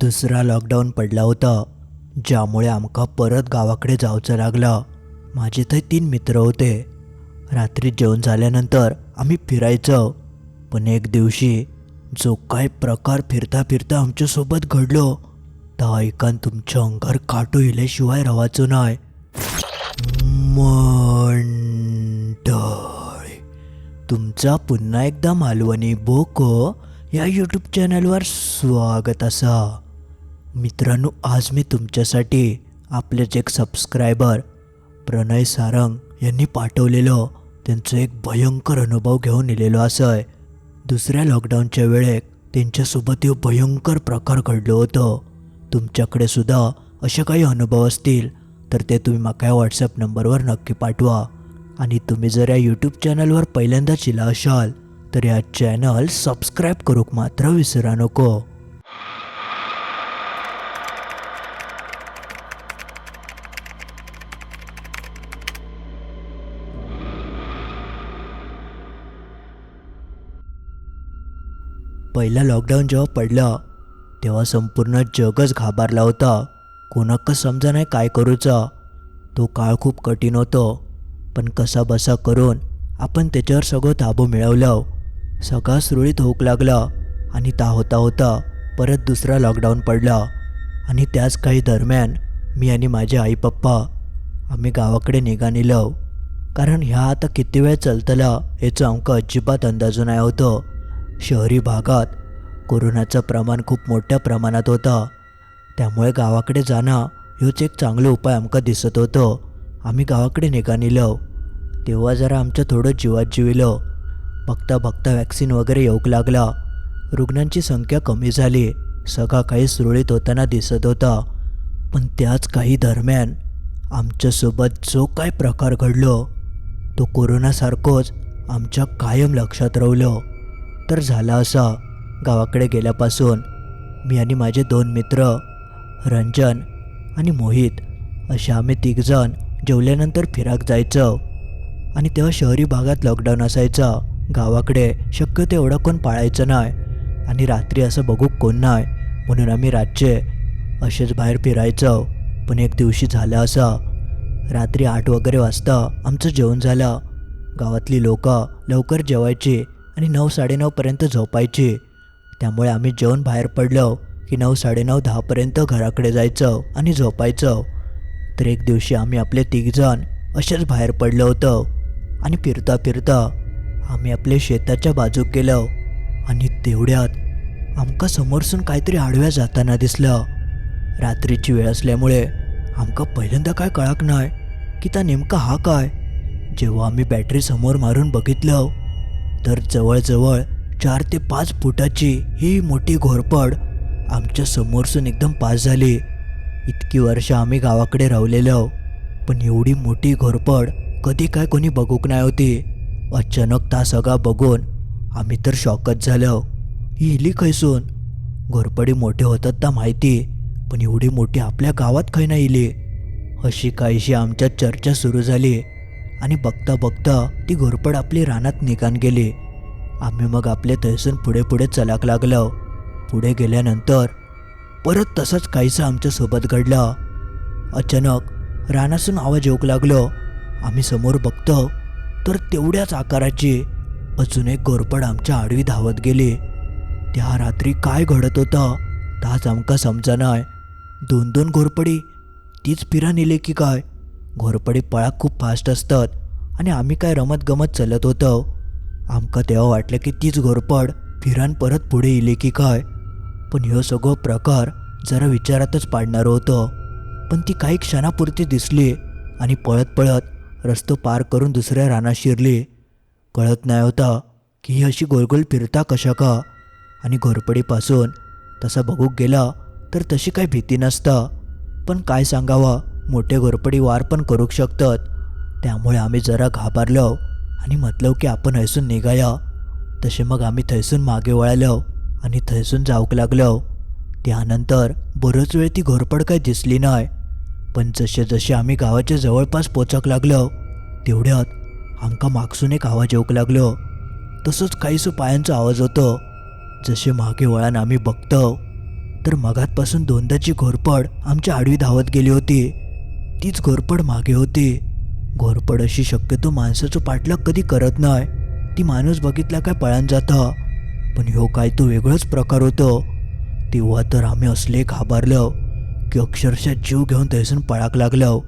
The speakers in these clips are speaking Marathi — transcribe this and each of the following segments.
दुसरा लॉकडाऊन पडला होता ज्यामुळे आमका परत गावाकडे जावचं लागलं. माझे थंय तीन मित्र होते. रात्री जेवण झाल्यानंतर आम्ही फिरायचो. पण एक दिवशी जो काय प्रकार फिरता फिरता आमच्यासोबत घडलो. तर ऐकान तुमच्या अंगार काटू इल्याशिवाय रवाचो नाही. मंडळी तुमचा पुन्हा एकदा मालवणी बोको या यूट्यूब चॅनलवर स्वागत असा. मित्रांनो आज मी तुमच्यासाठी आपलेच एक सबस्क्रायबर प्रणय सारंग यांनी पाठवलेलं त्यांचं एक भयंकर अनुभव घेऊन नेलेलो असं दुसऱ्या लॉकडाऊनच्या वेळेक त्यांच्यासोबत हे भयंकर प्रकार घडलं होतं. तुमच्याकडे सुद्धा असे काही अनुभव असतील तर ते तुम्ही माका व्हॉट्सअप नंबरवर नक्की पाठवा. आणि तुम्ही जर या यूट्यूब चॅनलवर पहिल्यांदाच इला असाल तर या चॅनल सबस्क्राईब करूक मात्र विसरा नको. पहिला लॉकडाऊन जेव्हा पडलं तेव्हा संपूर्ण जगच घाबरला होता. कोणाक समजा नाही काय करूचा? तो काळ खूप कठीण होतो. पण कसा बसा करून आपण त्याच्यावर सगळं ताबू मिळवलं. सगळा सुरळीत होऊक लागला आणि ता होता होता परत दुसरा लॉकडाऊन पडला. आणि त्याच काही दरम्यान मी आणि माझे आई पप्पा आम्ही गावाकडे निघा नेलो कारण ह्या आता किती वेळ चलतला याचं आमका अजिबात अंदाजून नाही होतं. शहरी भागात कोरोनाचं प्रमाण खूप मोठ्या प्रमाणात होतं. त्यामुळे गावाकडे जाणं ह्योच एक चांगलं उपाय आमका दिसत होतो. आम्ही गावाकडे निघा निलव. तेव्हा जरा आमचं थोडं जीवात जिविलो. बघता बघता वॅक्सिन वगैरे येऊक लागला. रुग्णांची संख्या कमी झाली. सगळा काही सुरळीत होताना दिसत होता. पण त्याच काही दरम्यान आमच्यासोबत जो काय प्रकार घडलो तो कोरोनासारखोच आमच्या कायम लक्षात राहिलो. तर झाला असा. गावाकडे गेल्यापासून मी आणि माझे दोन मित्र रंजन आणि मोहित असे आम्ही तिघजण जेवल्यानंतर फिराक जायचं. आणि तेव्हा शहरी भागात लॉकडाऊन असायचा. गावाकडे शक्यतो एवढं कोण पाळायचं नाही. आणि रात्री असं बघू कोण नाही म्हणून आम्ही रातचे असेच बाहेर फिरायचो. पण एक दिवशी झालं असं. रात्री आठ वगैरे वाजता आमचं जेवण झालं. गावातली लोक लवकर जेवायची. आणि नऊ साडेनऊपर्यंत झोपायची. त्यामुळे आम्ही जेवण बाहेर पडलो की नऊ साडेनऊ दहापर्यंत घराकडे जायचं आणि झोपायचं. तर एक दिवशी आम्ही आपले तिघजण असेच बाहेर पडलो होतो आणि फिरता फिरता आम्ही आपल्या शेताच्या बाजूक गेलो आणि तेवढ्यात आमका समोरसून काहीतरी आडव्या जाताना दिसलं. रात्रीची वेळ असल्यामुळे आमका पहिल्यांदा काय कळक नाही की त्या नेमका हा काय? जेव्हा आम्ही बॅटरी समोर मारून बघितलं तर जवळजवळ चार ते पाच फुटाची ही मोठी घोरपड आमच्या समोरसून एकदम पास झाली. इतकी वर्ष आम्ही गावाकडे राहिलेलो पण एवढी मोठी घोरपड कधी काय कोणी बघूक नाही होती. अचानक ता सगळा बघून आम्ही तर शॉकच झालो. ही इली खैसून? घोरपडी मोठे होतात ता माहिती पण एवढी मोठी आपल्या गावात खै नाही इली? अशी काहीशी आमच्यात चर्चा सुरू झाली. आणि बघता बघता ती घोरपड आपली रानात निघान गेली. आम्ही मग आपल्या तहसून पुढे पुढे चलाक लागलो. पुढे गेल्यानंतर परत तसंच काहीसं आमच्यासोबत घडलं. अचानक रानासून आवाज येऊक लागलो. आम्ही समोर बघतो तर तेवढ्याच आकाराची अजून एक घोरपड आमच्या आडवी धावत गेली. त्या रात्री काय घडत होतं ताच आमका समजा नाही दोन दोन घोरपडी तीच फिरा नेले की काय? घोरपडी पळाक खूप फास्ट असतात. आणि आम्ही काय रमत गमत चलत होतो? आमका तेव्हा वाटलं की तीच घोरपड फिरान परत पुढे इले की काय? पण ह्यो सगळं प्रकार जरा विचारातच पाडणार होतं. पण ती काही क्षणापुरती दिसली आणि पळत पळत रस्तो पार करून दुसऱ्या रानात शिरली. कळत नाही होता की ही अशी गोलगोल फिरता कशा का? आणि घोरपडीपासून तसा बघूक गेला तर तशी काही भीती नसता. पण काय सांगावं? मोठे घोरपडी वार पण करू शकतात. त्यामुळे आम्ही जरा घाबरलो आणि म्हटलं की आपण हैसून निघाया तसे मग आम्ही थैसून मागे वळालो आणि थैसून जाऊक लागलो. त्यानंतर बरोच वेळ ती घोरपड काही दिसली नाही पण जसे जसे आम्ही गावाच्या जवळपास पोचक लागलो तेवढ्यात आमका मागसून एक आवाज येऊक लागलो. तसंच काही पायांचा आवाज होतो. जसे मागे वळान आम्ही बघतो तर मगातपासून दोनदाची घोरपड आमच्या आडवी धावत गेली होती. तीच घोरपड मागे होती. घोरपड अशी शक्यतो माणसाचं पाठलाग कधी करत नाही. ती माणूस बघितला काय पळान जाता. पण ह्यो काय तो वेगळाच प्रकार होतो. तेव्हा तर आम्ही असले घाबरलो की अक्षरशः जीव घेऊन तैसून पळाक लागलो.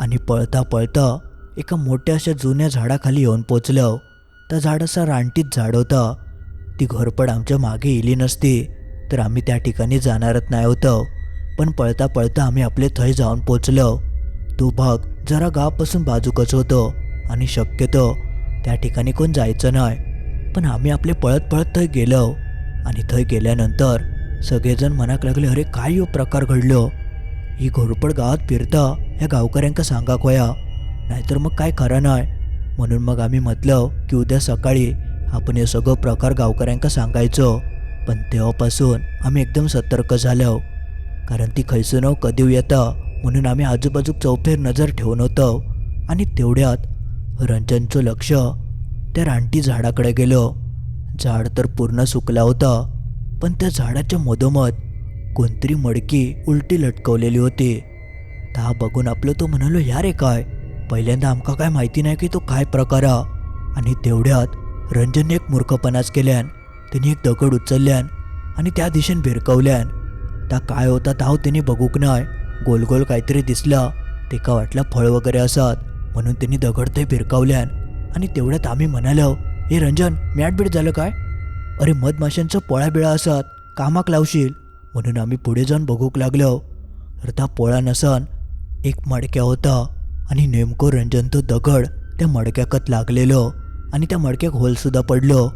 आणि पळता पळता एका मोठ्या अशा जुन्या झाडाखाली येऊन पोचलो. त्या झाडाचा रानटीत झाड होता. ती घोरपड आमच्या मागे येली नसती तर आम्ही त्या ठिकाणी जाणारच नाही होतो. पण पळता पळता आम्ही आपले थंय जाऊन पोचलो. तो भाग जरा गावापासून बाजूकच होतो आणि शक्यतो त्या ठिकाणी कोण जायचं नाही. पण आम्ही आपले पळत पळत थंय गेलो आणि थंय गेल्यानंतर सगळेजण मनाक लागले अरे काय यो प्रकार घडलो? ही घोरपड गावात फिरता ह्या गावकऱ्यांका सांगा कोया नाहीतर मग काय खरं नाही? म्हणून मग आम्ही म्हटलं की उद्या सकाळी आपण हे सगळं प्रकार गावकऱ्यांका सांगायचो. पण तेव्हापासून आम्ही एकदम सतर्क झालो. कारण ती खैसून कधी येता म्हणून आम्ही आजूबाजूक चौफेर नजर ठेवून होतो. आणि तेवढ्यात रंजनचं लक्ष त्या रानटी झाडाकडे गेलो. झाड तर पूर्ण सुकला होता पण त्या झाडाच्या मधोमध कोणतरी मडकी उलटी लटकवलेली होती. ता बघून आपलं तो म्हणालो या रे काय? पहिल्यांदा आमका काय माहिती नाही की तो काय प्रकार आणि तेवढ्यात रंजनने एक मूर्खपणाच केल्यान त्यांनी एक दगड उचलल्यान आणि त्या दिशेने भिरकवल्यान. ता काय होता ताव त्यांनी बघूक नाय. गोल गोल काहीतरी दिसला. तेका वाटला फळ वगैरे असत. म्हणून त्यांनी दगड ते भिरकावल्यान आणि तेवढ्यात आम्ही म्हणालो हे रंजन मॅटबीट झालं काय? अरे मधमाशांचं पोळा बिळा असत. कामाक लावशील. म्हणून आम्ही पुढे जाऊन बघूक लागलो. तर त्या पोळा नसन. एक मडक्या होता. आणि नेमको रंजन तो दगड त्या मडक्याकत लागलेलो. आणि त्या मडक्याक होलसुद्धा पडलो.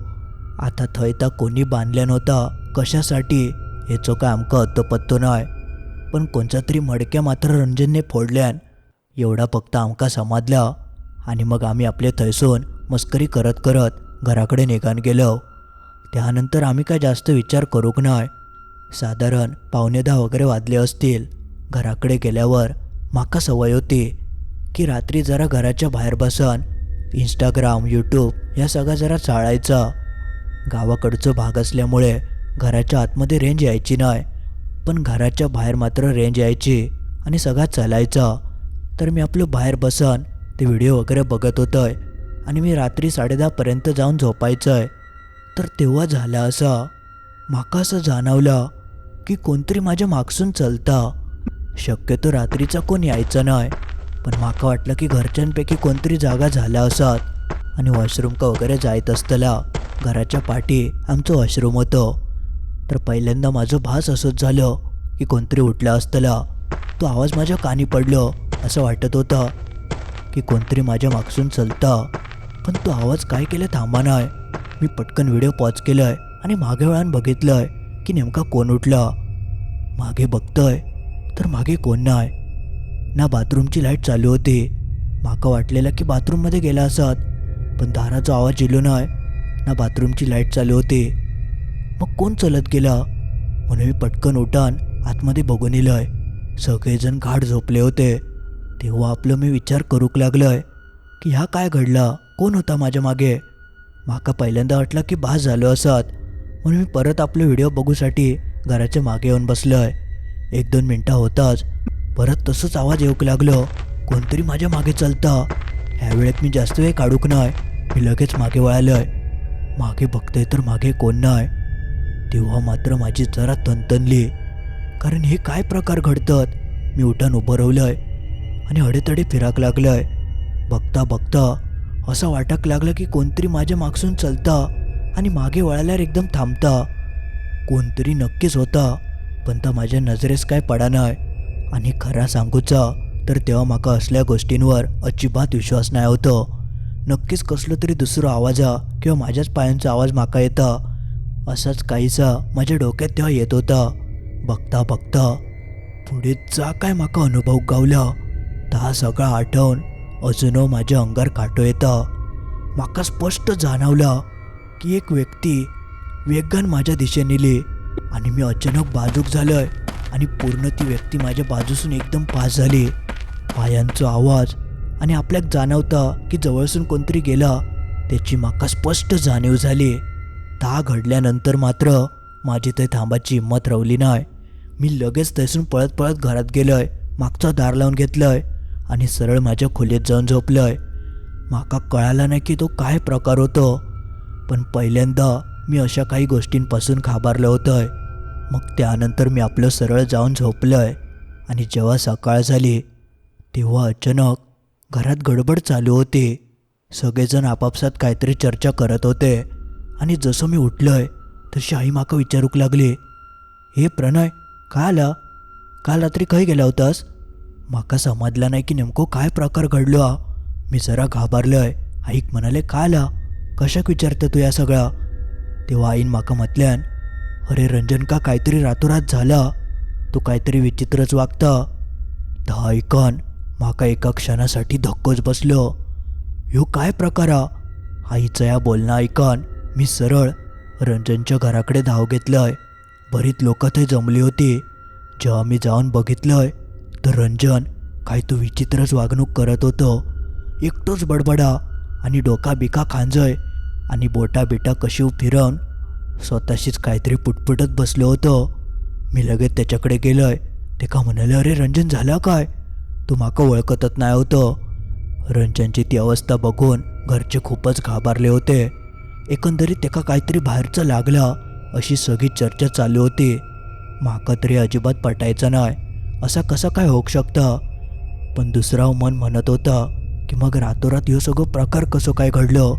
आता थंय तर कोणी बांधल्या नव्हता कशासाठी? हेचो काय आमकां अत्तो पत्तो नाय. पण कोणचा तरी मडक्या मात्र रंजनने फोडल्यान एवढा फक्त आमकां समाजला आणि मग आम्ही आपले थंयसून मस्करी करत करत घराकडे निघान गेलो. त्यानंतर आम्ही काय जास्त विचार करूक नाय. साधारण पावणे दहा वगैरे वाजले असतील. घराकडे गेल्यावर माका सवय होती की रात्री जरा घराच्या बाहेर बसन इंस्टाग्राम यूट्यूब या सगळा जरा चाळायचा. गावाकडचं भाग असल्यामुळे घराच्या आतमध्ये रेंज यायची नाही पण घराच्या बाहेर मात्र रेंज यायची आणि सगळा चालायचा. तर मी आपलं बाहेर बसन ते व्हिडिओ वगैरे बघत होतोय आणि मी रात्री साडेदहापर्यंत जाऊन झोपायचं आहे तर तेव्हा झालं असं माका असं जाणवलं की कोणतरी माझ्या मागसून चलता. शक्यतो रात्रीचा कोण यायचं नाही पण माका वाटलं की घरच्यांपैकी कोणतरी जागा झाला असत. आणि वॉशरूम का वगैरे जायत असतला घराच्या पाठी आमचं वॉशरूम होतं. तर पहिल्यांदा माझं भास असंच झालं की कोणतरी उठलं असतला. तो आवाज माझ्या कानी पडलो असं वाटत होतं की कोणतरी माझ्या मागसून चलता. पण तो आवाज काय केलं थांबा नाही. मी पटकन व्हिडिओ पॉज केलाय आणि मागे वळून बघितलंय की नेमका कोण उठला. मागे बघतोय तर मागे कोण नाही? ना बाथरूमची लाइट चालू होती. माका वाटलेलं की बाथरूममध्ये गेला असत पण दाराचा आवाज येलो नाही. ना बाथरूमची लाइट चालू होती. मग कोण चलत गेला? म्हणून मी पटकन उठान आतमध्ये बघून येलोय सगळेजण घाट झोपले होते. तेव्हा आपलं मी विचार करूक लागलोय की ह्या काय घडला? कोण होता माझ्या मागे? माका पहिल्यांदा वाटलं की बास झालो असत. म्हणून मी परत आपले व्हिडिओ बघूसाठी घराच्या मागे येऊन बसलोय. एक दोन मिनटं होताच परत तसंच आवाज येऊक लागलो. कोणतरी माझ्या मागे चालतं. ह्या वेळेत मी जास्त वेळ काढूक नाही मी लगेच मागे वळालोय. मागे बघतोय तर मागे कोण नाही. तेव्हा मात्र माझी जरा तनतनली कारण हे काय प्रकार घडतात? मी उठान उभं राहिलोय आणि हडेतडे फिराक लागलोय. बघता बघता असं वाटक लागलं की कोणतरी माझ्या मागसून चलता आणि मागे वळाल्यावर एकदम थांबता. कोणतरी नक्कीच होता पण तर माझ्या नजरेस काय पडा नाही आणि खरा सांगूचा तर तेव्हा माका असल्या गोष्टींवर अजिबात विश्वास नाही होतो. नक्कीच कसलं तरी दुसरं आवाजा किंवा माझ्याच पायांचा आवाज माका येता. असंच काहीसं माझ्या डोक्यात तेव्हा येत होता. बघता बघता पुढे जा काय माका अनुभव गावला. ता सगळा आठवून अजून माझ्या अंगार काटो येता. माका स्पष्ट जाणवला की एक व्यक्ती वेगान माझ्या दिशेने नेली आणि मी अचानक बाजूक झालोय आणि पूर्ण ती व्यक्ती माझ्या बाजूसून एकदम पास झाली. पायांचा आवाज आणि आपल्याक जाणवता की जवळसून कोणतरी गेला त्याची माका स्पष्ट जाणीव झाली. ता घडल्यानंतर मात्र माझी ते थांबाची हिंमत रवली नाही. मी लगेच तैसून पळत पळत घरात गेलोय मागचा दार लावून घेतलंय आणि सरळ माझ्या खोलीत जाऊन झोपलंय. माका कळाला नाही की तो काय प्रकार होतो. पण पहिल्यांदा मी अशा काही गोष्टींपासून खाबारलं होतंय. मग त्यानंतर मी आपलं सरळ जाऊन झोपलंय आणि जेव्हा सकाळ झाली तेव्हा अचानक घरात गडबड चालू होती. सगळेजण आपापसात काहीतरी चर्चा करत होते. आणि जसं मी उठलोय तशी आई माका विचारूक लागली हे प्रणय काय आला? काल रात्री खय गेला होतास? माका समजला नाही की नेमकं काय प्रकार घडलो हा. मी जरा घाबरलोय. आईक म्हणाले काय आला? कशाक विचारतं तू या सगळा? तेव्हा आईन माका म्हटल्यान अरे रंजन का काहीतरी रातोरात झाला? तू काहीतरी विचित्रच वागता. धा ऐकन माका एका क्षणासाठी धक्कोच बसलो. ह्यो काय प्रकार हा? आईचं या बोलणं ऐकन मी सरळ रंजनच्या घराकडे धाव घेतलंय. बरीच लोक ते जमली होती. जेव्हा मी जाऊन बघितलंय तर रंजन काय तो विचित्रच वागणूक करत होतो. एकटोच बडबडा आणि डोका बिका खांजय आणि बोटा बिटा कशी फिरवून स्वतःशीच काहीतरी पुटपुटत बसलो होतो. मी लगेच त्याच्याकडे गेलोय. ते का म्हणाले अरे रंजन झालं काय? तू माका ओळखतच नाही होतं. रंजनची ती अवस्था बघून घरचे खूपच घाबरले होते. एकंदरीत त्याका काहीतरी बाहेरचं लागला अशी सगळी चर्चा चालू होती. माका तरी अजिबात पटायचं नाही असा कसा काय होऊ शकतं? पण दुसरा मन म्हणत होता की मग रातोरात ह्यो सगळं प्रकार कसं काय घडलं?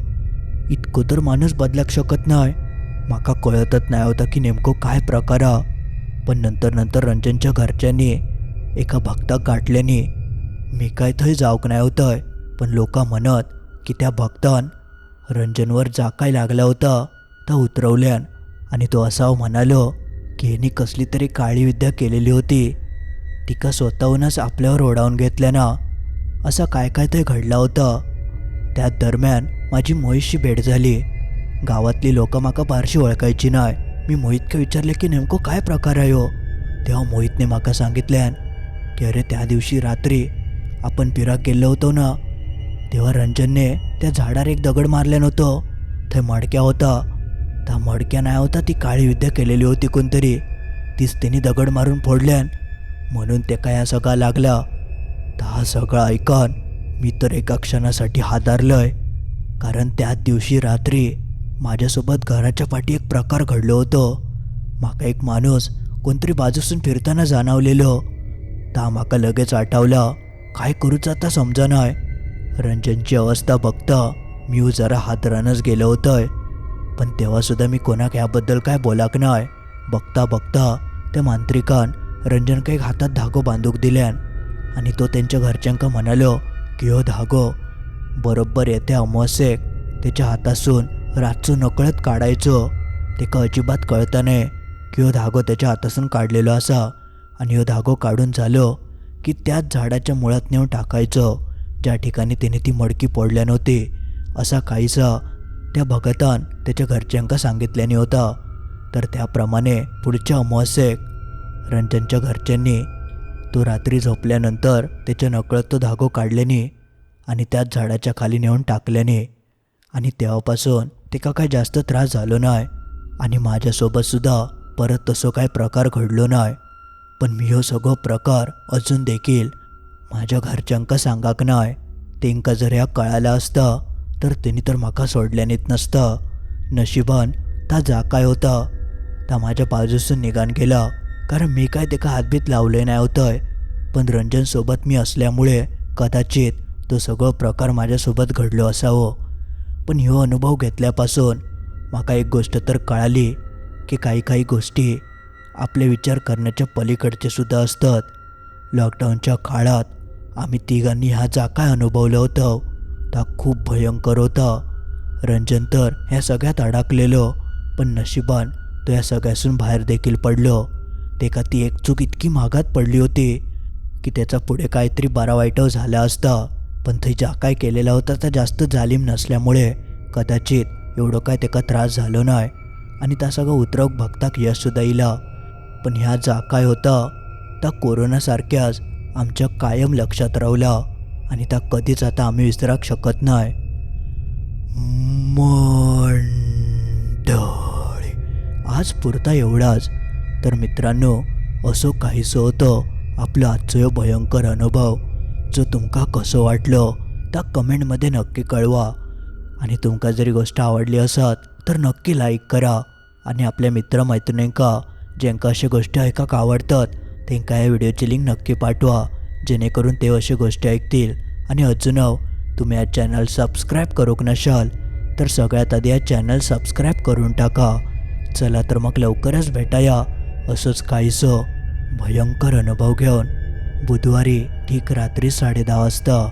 इतकं तर माणूस बदलाक शकत नाही. माका कळतच नाही होता की नेमकं काय प्रकार. हा पण नंतर नंतर रंजनच्या घरच्यांनी एका भक्ताक गाठल्याने मी काय थंय जावंक नाही होतंय पण लोक म्हणत की त्या भक्तान रंजनवर जाकाय लागला होता. तर उतरवल्यान आणि तो असा म्हणालो की ह्यांनी कसली तरी काळी विद्या केलेली होती. तिका स्वतःहूनच आपल्यावर ओढावून घेतल्यानं असं काय काय ते घडलं होतं. त्या दरम्यान माझी मोहितशी भेट झाली. गावातली लोकं माका फारशी ओळखायची नाही मी मोहितका विचारले की नेमकं काय प्रकार आहे हो? तेव्हा मोहितने माका सांगितल्यान की अरे त्या दिवशी रात्री आपण पिराक गेलो होतो ना. तेव्हा रंजनने त्या झाडावर एक दगड मारले नव्हतं. थंय मडक्या होता. त्या मडक्या नाही होता ती काळी विद्या केलेली होती कोणतरी. तीच त्यांनी दगड मारून फोडल्यान म्हणून ते काय सगळा लागला. तर हा सगळा ऐकन मी तर एका क्षणासाठी हादारलोय. कारण त्याच दिवशी रात्री माझ्यासोबत घराच्या पाठी एक प्रकार घडलो होतो. माका एक माणूस कोणतरी बाजूसून फिरताना जाणवलेलो. ता माका लगेच आठवला काय करूच आता समजा नाही रंजनची अवस्था बघता मी जरा हातरानच गेलो होतोय. पण तेव्हासुद्धा मी कोणाक याबद्दल काय बोलाक नाय. बघता बघता त्या मांत्रिकान रंजन काही हातात धागो बांधूक दिल्यान आणि तो त्यांच्या घरच्यांका म्हणालो की हो धागो? बरोबर येते अमावस्येक. त्याच्या हातासून रातचो नकळत काढायचो. तेका अजिबात कळता की हो धागो त्याच्या हातासून काढलेलो असा आणि हो धागो काढून झालो की त्याच झाडाच्या मुळात नेऊन टाकायचो. ज्या ठिकाणी त्याने ती मडकी पडल्या नव्हती. असा काहीसा त्या भगतान त्याच्या घरच्यांका सांगितल्याने होता. तर त्याप्रमाणे पुढच्या अमावस्येक रंजनच्या घरच्यांनी तो रात्री झोपल्यानंतर त्याच्या नकळत तो धागो काढल्याने आणि त्याच झाडाच्या खाली नेऊन टाकल्याने आणि तेव्हापासून तिका काय जास्त त्रास झालो नाही आणि माझ्यासोबतसुद्धा परत तसं काय प्रकार घडलो नाही पण मी हो सगळो प्रकार अजून देखील माझ्या घरच्यांका सांगाक नाय. तेंका जर ह्या कळाला असता तर त्यांनी तर म्हाका सोडल्यानीत नसतं. नशिबान ता जा काय होता. ता माझ्या बाजूसून निघान गेला कारण मी काय तेका हातबीत लावले नाही होतंय. पण रंजनसोबत मी असल्यामुळे कदाचित तो सगळं प्रकार माझ्यासोबत घडलो असावं. पण ह्यो अनुभव घेतल्यापासून म्हाका एक गोष्ट तर कळाली की काही काही गोष्टी आपले विचार करण्याच्या पलीकडचे सुद्धा असतात. लॉकडाऊनच्या काळात आम्ही तिघांनी ह्या जा काय अनुभवलं होतं? त्या खूप भयंकर होता. रंजन तर ह्या सगळ्यात अडकलेलो पण नशिबान तो या सगळ्यासून बाहेर देखील पडलो. ते का ती एक चूक इतकी महागात पडली होती की त्याचा पुढे काहीतरी बरा वाईटव झाला असता. पण ते ज्या काय केलेला होता त्या जास्त जालीम नसल्यामुळे कदाचित एवढं काय त्याका त्रास झालो नाही. आणि त्या सगळं उतरवक भक्ताक यशसुद्धा येईल पण ह्या जा काय होता? त्या कोरोनासारख्याच आमच्या कायम लक्षात रावला आणि त्या कधीच आता आम्ही विसराक शकत नाही. मंडळी आज पुरता एवढाच. तर मित्रांनो असो काहीसं होतं आपलं आजचं भयंकर अनुभव. जो तुमका कसं वाटलं त्या कमेंटमध्ये नक्की कळवा. आणि तुमका जरी गोष्ट आवडली असत तर नक्की लाईक करा. आणि आपल्या मित्रमैत्रिणींका ज्यांका अशा गोष्टी ऐकाक आवडतात त्यांका या व्हिडिओची लिंक नक्की पाठवा जेणेकरून ते अशी गोष्टी ऐकतील. आणि अजून तुम्ही या चॅनल सबस्क्राईब करूक नशाल तर सगळ्यात आधी या चॅनल सबस्क्राईब करून टाका. चला तर मग लवकरच भेटाया असंच काहीसं भयंकर अनुभव घेऊन. बुधवारी ठीक रात्री साडे दहा वाजता.